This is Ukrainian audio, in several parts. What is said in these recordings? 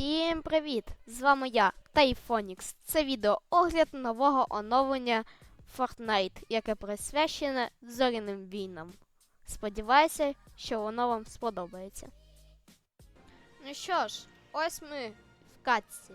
Всім привіт! З вами я, Тайфонікс. Це відео огляд нового оновлення Fortnite, яке присвячене зоряним війнам. Сподіваюся, що воно вам сподобається. Ну що ж, ось ми в катці.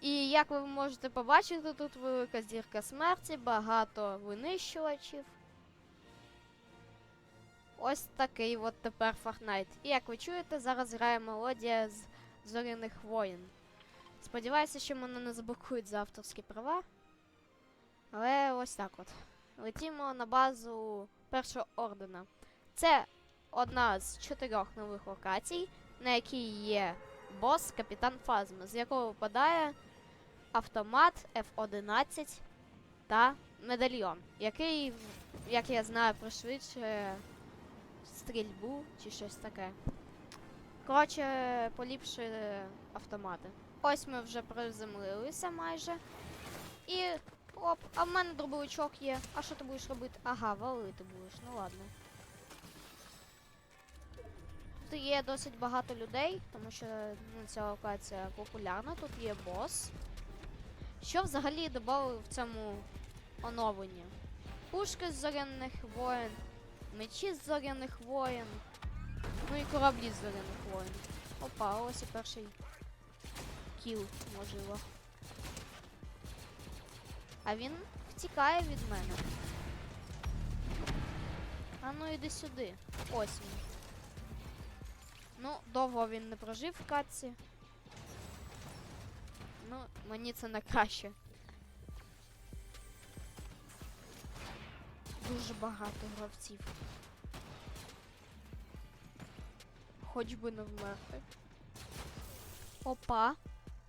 І як ви можете побачити, тут велика зірка смерті, багато винищувачів. Ось такий от тепер Fortnite. І як ви чуєте, зараз грає мелодія з зоряних воїн. Сподіваюся, що мене не заблокують за авторські права. Але ось так от. Летімо на базу першого ордена. Це одна з чотирьох нових локацій, на якій є бос Капітан Фазма, з якого випадає автомат F11 та медальйон, який, як я знаю, пришвидшує стрільбу чи щось таке. Коротше, поліпшує автомати. Ось ми вже приземлилися майже. І. Оп, а в мене дробовичок є. А що ти будеш робити? Ага, валити будеш, ну ладно. Тут є досить багато людей, тому що ну, ця локація популярна. Тут є бос. Що взагалі додали в цьому оновленні? Пушки з зоряних воїн, мечі з зоряних воїн, ну і кораблі з зоряних воїн. Опа, ось і перший кіл, можливо. А він втікає від мене. А ну іди сюди. Ось він. Ну, довго він не прожив в катці. Ну, мені це на краще. Дуже багато гравців. Хоч би не вмерти. Опа,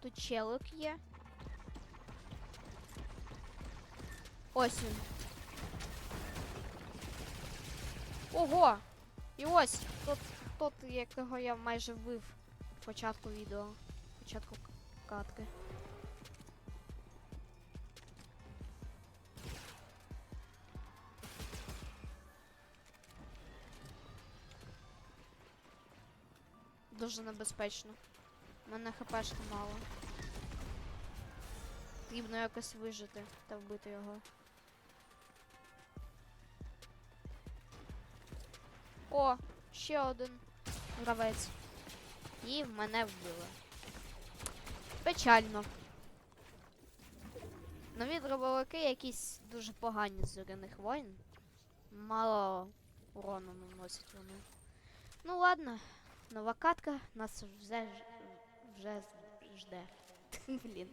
тут челик є. Ось він. Ого! І ось тот, тот, якого я майже вбив в початку відео. в Початку катки. Дуже небезпечно. У мене хпшка мало. Потрібно якось вижити та вбити його. О, ще один гравець. І мене вбили. Печально. Нові дробовики якісь дуже погані з зоряних воїн. Мало урону наносять вони. Ну ладно, нова катка нас вже, вже жде. Блін.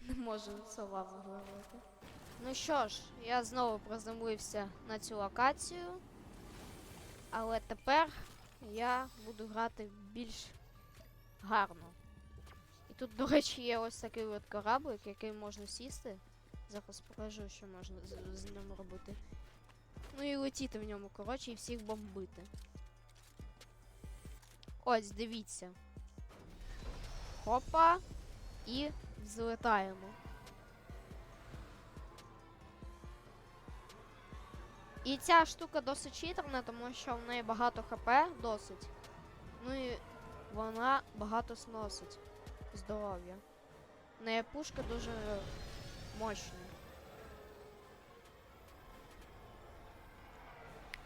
Не можу слова виговорити. Ну що ж, я знову приземлився на цю локацію. Але тепер я буду грати більш гарно. І тут, до речі, є ось такий от кораблик, який можна сісти. Зараз покажу, що можна з, з ним робити. Ну і летіти в ньому, коротше, і всіх бомбити. Ось, дивіться. Хопа. І взлетаємо. І ця штука досить читерна, тому що в неї багато хп досить. Ну і вона багато сносить здоров'я. В неї пушка дуже мощна.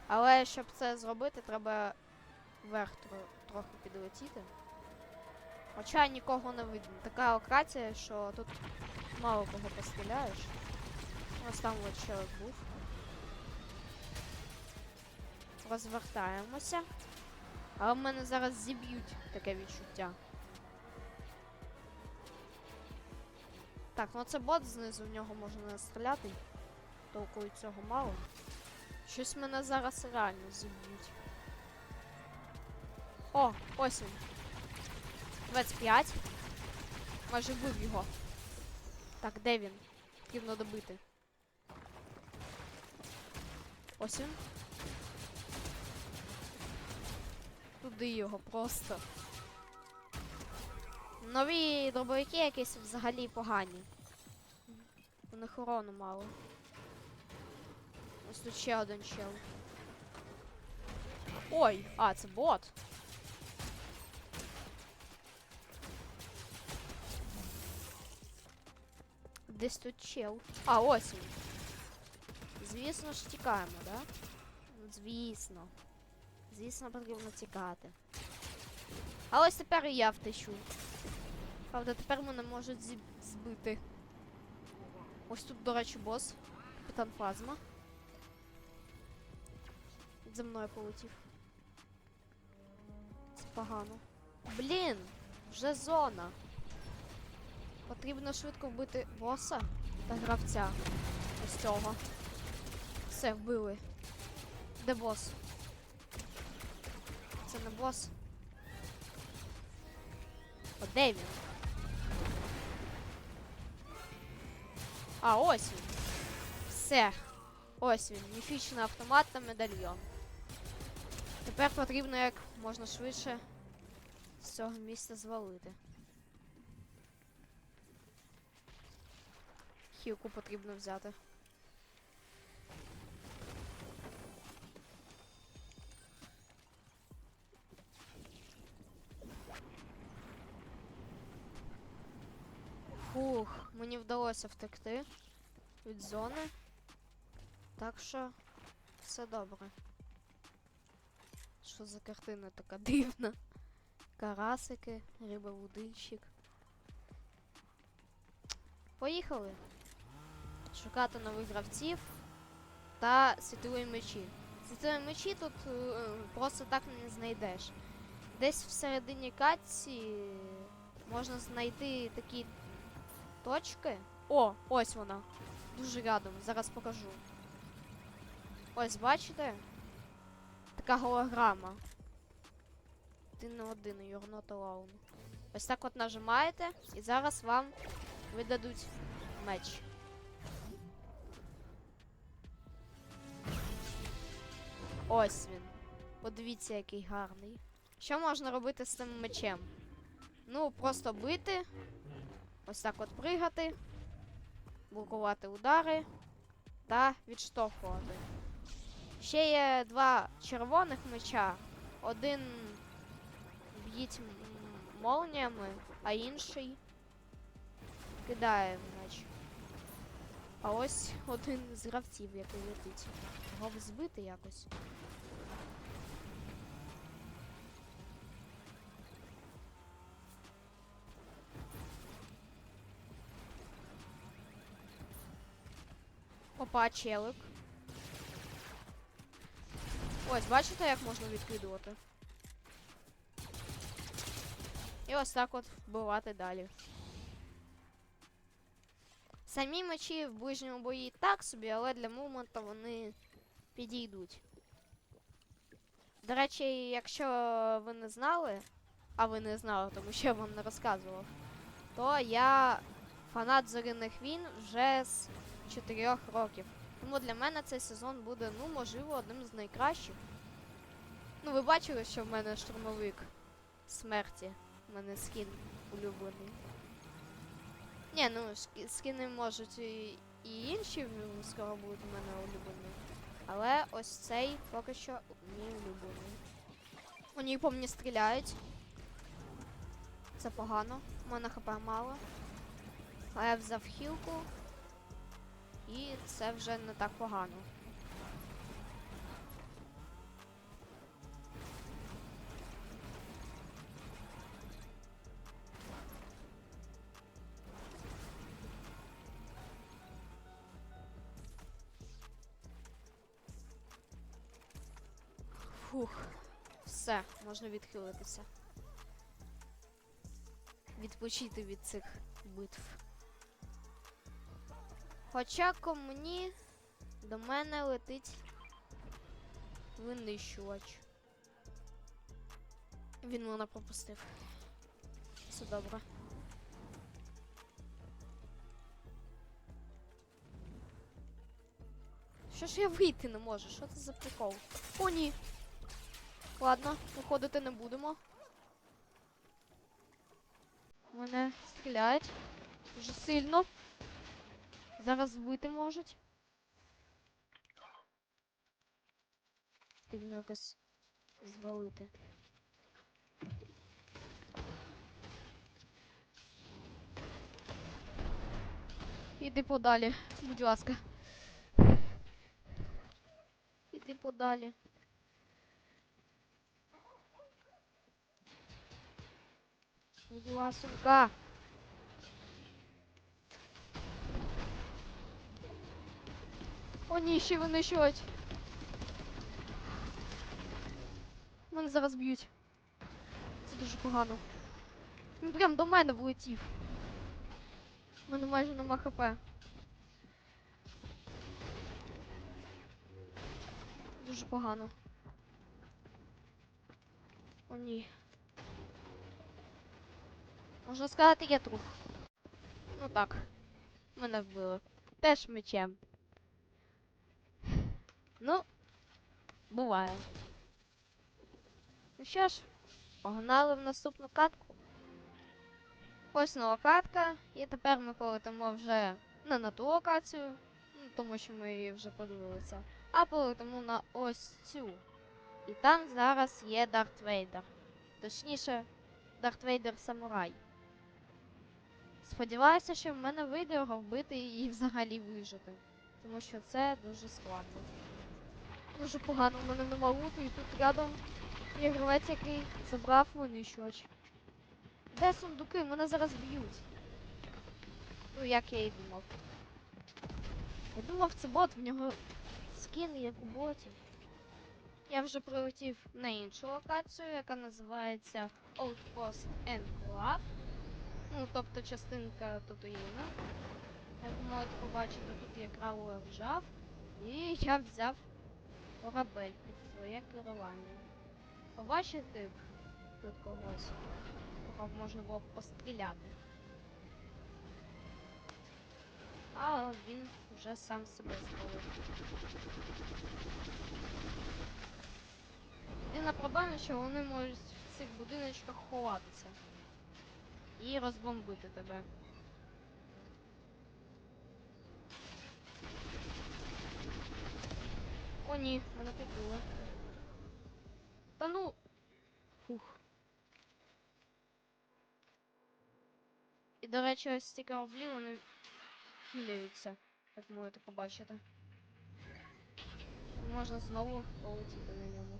Але щоб це зробити, треба вверх тро- трохи підлетіти. Хоча нікого не видно. Така локація, що тут мало кого постріляєш. Ось там от чоловік був. Розвертаємося. Але в мене зараз зіб'ють таке відчуття. Так, ну це бот знизу, в нього можна стріляти. Толку цього мало. Щось мене зараз реально зіб'ють. О, ось він. 25. Майже вбив його. Так, де він? Потрібно добити. Ось він. Туди його просто. Нові дробовики якісь взагалі погані. У них урону мало. Ось тут ще один чел. Ой, а, це бот. Десь тут чел. А, ось він. Звісно ж тікаємо, да? Звісно. Звісно, потрібно тікати. А ось тепер і я втечу. Правда, тепер мене можуть зі- збити. Ось тут, до речі, бос. Капітан Фазма. За мною полетів. Це погано. Блін! Вже зона. Потрібно швидко вбити боса та гравця. Ось цього. Все, вбили. Де бос? Це не бос. О, де він? А, ось він. Все. Ось він. Міфічний автомат та медальйон. Тепер потрібно як можна швидше з цього місця звалити. Хілку потрібно взяти. Фух, мені вдалося втекти від зони. Так що все добре. Що за картина така дивна? Карасики, риба-вудильщик. Поїхали. Шукати нових гравців та світові мечі. Світові мечі тут е, просто так не знайдеш. Десь всередині катці можна знайти такі точки. О, ось вона. Дуже рядом. Зараз покажу. Ось, бачите? Така голограма. Один на один, you're not. Ось так от нажимаєте, і зараз вам видадуть меч. Ось він. Подивіться, який гарний. Що можна робити з цим мечем? Ну, просто бити. Ось так от пригати, блокувати удари та відштовхувати. Ще є два червоних меча. Один б'їть м- молніями, а інший кидає меч. А ось один з гравців, який летить. Його збити якось. Опа, челик. Ось, бачите, як можна відкидувати? І ось так от вбивати далі. Самі мечі в ближньому бої так собі, але для мумента вони підійдуть. До речі, якщо ви не знали, а ви не знали, тому що я вам не розказував, то я фанат зоряних війн вже з 4 років. Тому для мене цей сезон буде, ну, можливо, одним з найкращих. Ну, ви бачили, що в мене штурмовик смерті. У мене скін улюблений. Ні, ну, скі- скіни можуть і, і інші скоро будуть у мене улюблені. Але ось цей поки що мій улюблений. Вони по мені стріляють. Це погано. У мене хп мало. А я взяв хілку. І це вже не так погано. Фух, все, можна відхилитися. Відпочити від цих битв. Хоча ко мені до мене летить винищувач. Він мене пропустив. Все добре. Що ж я вийти не можу? Що це за прикол? О, ні. Ладно, виходити не будемо. Мене стріляють дуже сильно. Зараз вбити можуть. Потрібно якось звалити. Іди подалі, будь ласка. Іди подалі. Будь ласенька. О, ні, ще винищують. Мене зараз б'ють. Це дуже погано. Він прям до мене влетів. У мене майже нема хп. Дуже погано. О, ні. Можна сказати, я труп. Ну так. Мене вбили. Теж мечем. Ну, буває. Ну що ж, погнали в наступну катку. Ось нова катка, і тепер ми полетимо вже не на ту локацію, ну, тому що ми її вже подивилися, а полетимо на ось цю. І там зараз є Дарт Вейдер. Точніше, Дарт Вейдер Самурай. Сподіваюся, що в мене вийде його вбити і взагалі вижити. Тому що це дуже складно. Дуже погано, в мене нема луту, і тут рядом є гравець, який забрав винищувач. Де сундуки? Мене зараз б'ють. Ну, як я і думав. Я думав, це бот, в нього скін як у ботів. Я вже прилетів на іншу локацію, яка називається Outpost Enclave. Ну, тобто частинка Татуїна. Як ви можете побачити, тут є кравовий ржав. І я взяв корабель під своє керування. Побачите тут когось, кого можна було постріляти. А він вже сам себе спалив. Єдина проблема, що вони можуть в цих будиночках ховатися і розбомбити тебе. О, ні, мене підбили. Та ну. Фух. І, до речі, ось ці кораблі, вони хиляються, як можете побачити. Можна знову полетіти на ньому.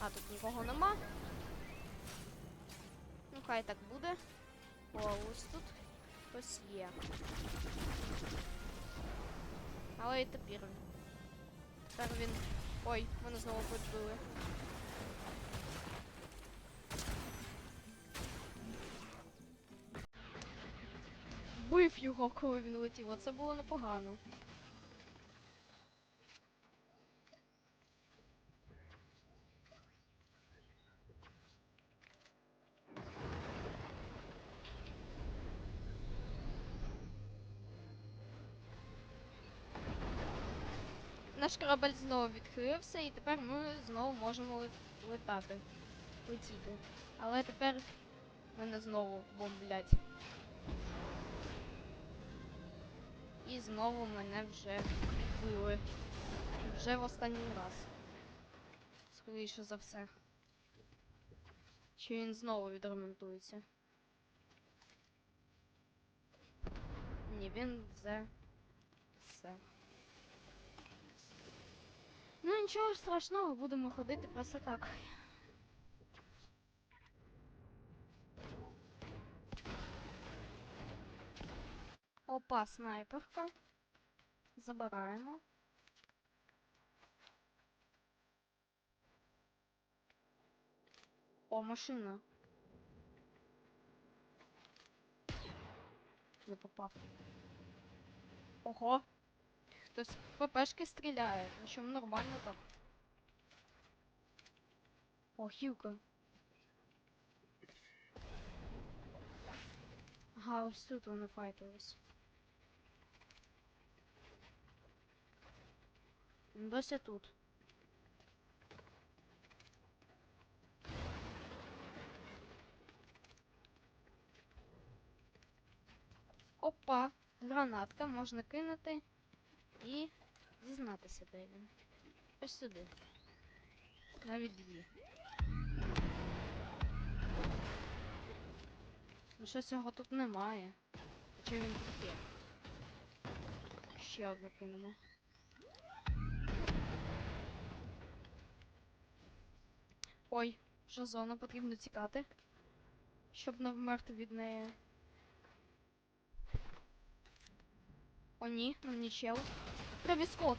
А, тут нікого нема. Ну, хай так буде. О, ось тут хтось є. Але і тепер. Тепер він. Ой, мене знову подбили. Бив його, коли він летів, оце було непогано. Наш корабель знову відкрився, і тепер ми знову можемо летати. Летіти. Але тепер мене знову бомблять. І знову мене вже вбили. Вже в останній раз. Скоріше за все. Чи він знову відремонтується? Ні, він вже все. Ну нічого страшного, будемо ходити просто так. Опа, снайперка. Забираємо. О, машина. Не попав. Ого. Хтось ППшки стріляє. Причому нормально так. О, хілка. Ага, ось тут вони файтились. Досі тут. Опа, гранатка можна кинути і дізнатися, де він. Ось сюди. Навіть дві. Бо щось його тут немає. Чи він тут є? Ще одну кинемо. Ой, вже зона потрібно тікати. Щоб не вмерти від неї. О, ні, ну не чел. Тревіс Скотт.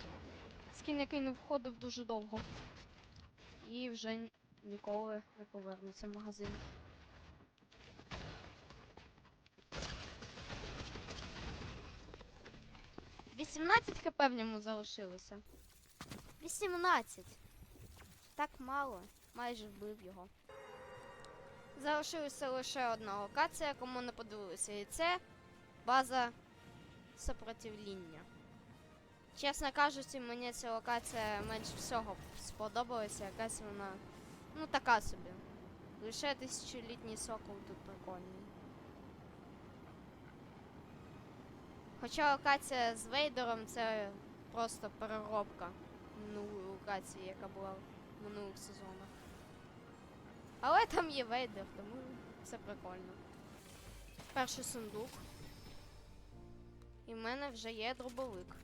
Скін, який не входив дуже довго. І вже ніколи не повернеться в магазин. Вісімнадцять хп в ньому залишилося. 18. Так мало. Майже вбив його. Залишилася лише одна локація, кому не подивилися. І це база сопротивління. Чесно кажучи, мені ця локація менш всього сподобалася. Якась вона. Ну така собі. Лише тисячолітній сокол тут прикольний. Хоча локація з Вейдером це просто переробка минулої локації, яка була в минулих сезонах. Але там є Вейдер, тому це прикольно. Перший сундук. І в мене вже є дробовик.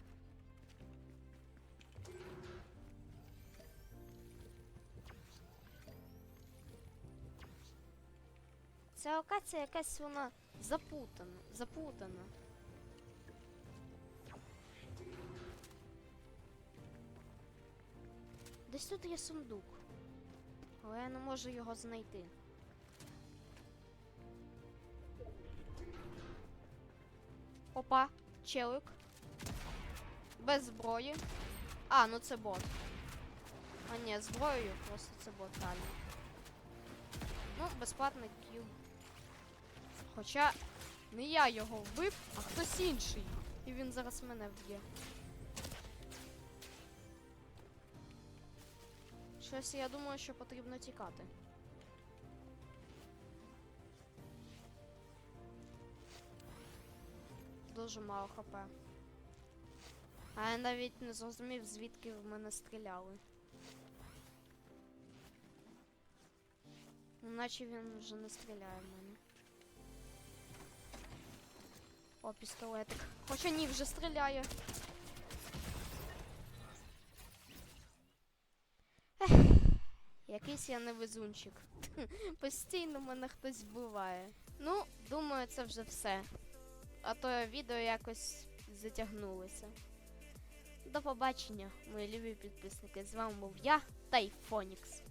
Ця локація якась вона запутана. запутана. Десь тут є сундук. Але я не можу його знайти. Опа, челик. Без зброї. А, ну це бот. А ні, зброєю просто це бот реально. Ну, безплатний кіл. Хоча не я його вбив, а хтось інший. І він зараз мене вб'є. Щось я думаю, що потрібно тікати. Дуже мало хп. А я навіть не зрозумів, звідки в мене стріляли. Наче він вже не стріляє в мене. Пістолетик. Хоча ні, вже стріляє. Якийсь я невезунчик. Постійно мене хтось вбиває. Ну, думаю, це вже все. А то відео якось затягнулося. До побачення, мої любі підписники. З вами був я, Тайфонікс.